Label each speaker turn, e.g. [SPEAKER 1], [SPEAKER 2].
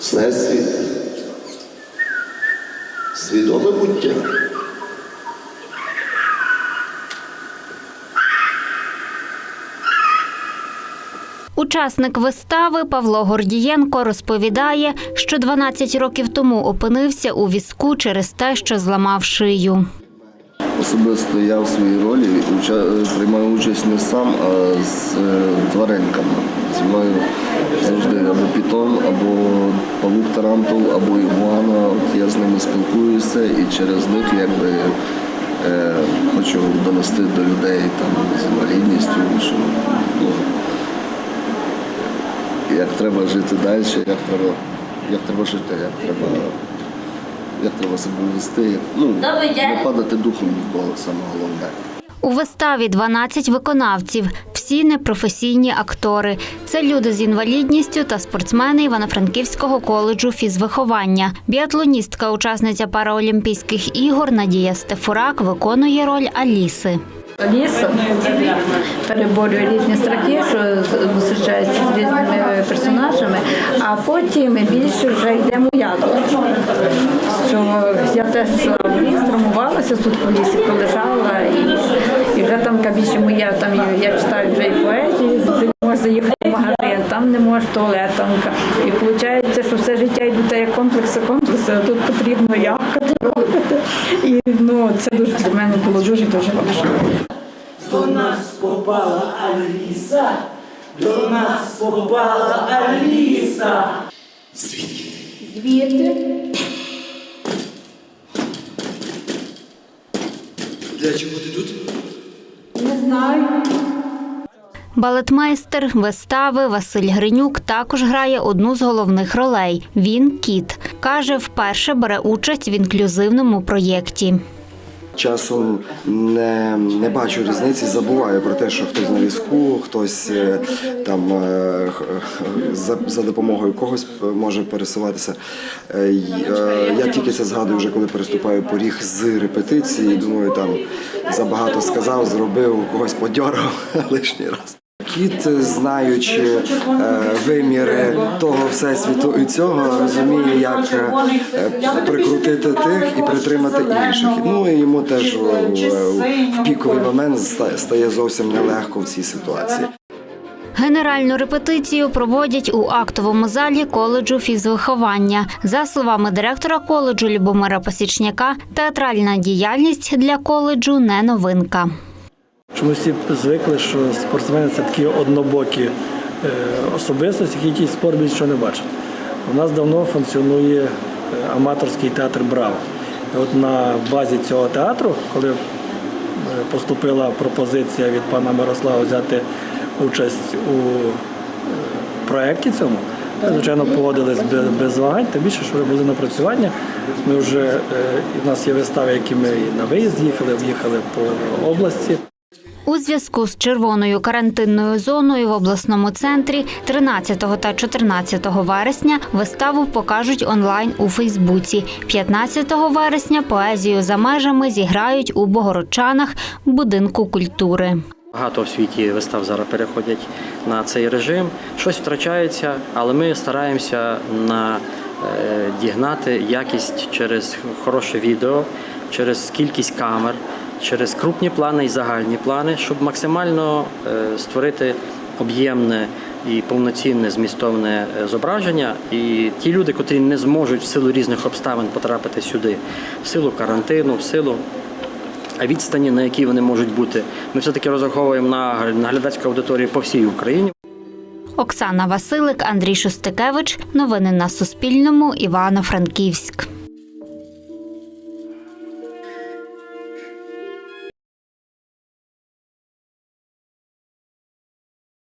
[SPEAKER 1] Всесвіт. Свідоме буття.
[SPEAKER 2] Учасник вистави Павло Гордієнко розповідає, що 12 років тому опинився у візку через те, що зламав шию.
[SPEAKER 3] Особисто я в своїй ролі приймаю участь не сам, а з е, тваринками. Зі мною завжди або пітон, або павук тарантул, або ігуана. От я з ними спілкуюся і через них якби е, хочу донести до людей там з інвалідністю, що ну, як треба жити далі, як треба, як треба жити, як треба, як треба себе вести, ну, не падати духом ніколи, саме головне.
[SPEAKER 2] У виставі 12 виконавців, всі непрофесійні актори. Це люди з інвалідністю та спортсмени Івано-Франківського коледжу фізвиховання. Біатлоністка, учасниця Параолімпійських ігор Надія Стефурак виконує роль Аліси.
[SPEAKER 4] Аліса переборює різні страхи, що зустрічається з різними а потім більше вже йде моя. Що я теж травмувалася тут в лісі, полежала, і, і вже там більше моя, там я читаю вже і поезію, ти не можеш заїхати в магазин, там не можеш туалет. І виходить, що все життя йдуть як комплекси, комплекси, а тут потрібно робити. І ну, це дуже для мене було дуже дуже важко.
[SPEAKER 5] До нас попала Аліса, до нас попала Аліса.
[SPEAKER 4] Звідти.
[SPEAKER 6] Для чого ти тут?
[SPEAKER 4] Не знаю.
[SPEAKER 2] Балетмейстер вистави Василь Гринюк також грає одну з головних ролей. Він кіт. Каже, вперше бере участь в інклюзивному проєкті.
[SPEAKER 3] Часом не, не бачу різниці, забуваю про те, що хтось на візку, хтось е, там е, х- за, за допомогою когось може пересуватися. Е, е, Я тільки це згадую вже, коли переступаю поріг з репетиції. Думаю, там забагато сказав, зробив, когось подьорав лишній раз. Кіт, знаючи е, виміри того всесвіту і цього, розуміє, як е, прикрутити тих і притримати інших. Ну і йому теж в, в піковий момент стає зовсім нелегко в цій ситуації.
[SPEAKER 2] Генеральну репетицію проводять у актовому залі коледжу фізвиховання. За словами директора коледжу Любомира Пасічняка, театральна діяльність для коледжу не новинка.
[SPEAKER 7] Чомусь всі звикли, що спортсмени це такі однобокі е, особистості, які тій спорт більше не бачать. У нас давно функціонує е, аматорський театр Браво. І от на базі цього театру, коли е, поступила пропозиція від пана Мирослава взяти участь у проєкті цьому, звичайно, погодились без, вагань, тим більше, що вже були напрацювання. Ми вже, в нас є вистави, які ми на виїзд їхали, в'їхали по області.
[SPEAKER 2] У зв'язку з червоною карантинною зоною в обласному центрі 13 та 14 вересня виставу покажуть онлайн у Фейсбуці. 15 вересня поезію за межами зіграють у Богородчанах будинку культури.
[SPEAKER 8] Багато в світі вистав зараз переходять на цей режим. Щось втрачається, але ми стараємося надігнати якість через хороше відео, через кількість камер, через крупні плани і загальні плани, щоб максимально е, створити об'ємне і повноцінне змістовне е, зображення. І ті люди, котрі не зможуть в силу різних обставин потрапити сюди, в силу карантину, в силу а відстані, на якій вони можуть бути, ми все-таки розраховуємо на на глядацьку аудиторію по всій Україні.
[SPEAKER 2] Оксана Василик, Андрій Шостикевич. Новини на Суспільному. Івано-Франківськ.